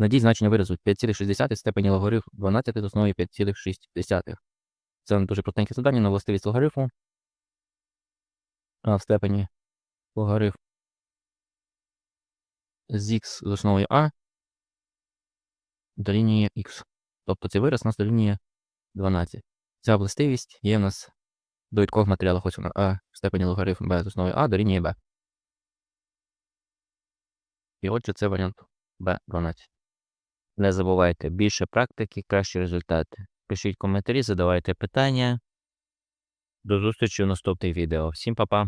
Надій значення виразу 5,6 степені логарифм 12 з основою 5,6. Це дуже простеньке завдання на властивість логарифму. В степені логарифм з х з основою а дорівнює х. Тобто цей вираз у нас дорівнює 12. Ця властивість є у нас в довідкових матеріалах. Ось вона а в степені логарифм b з основою а дорівнює b. І отже, це варіант b12. Не забувайте, більше практики, кращі результати. Пишіть коментарі, задавайте питання. До зустрічі в наступних відео. Всім па-па!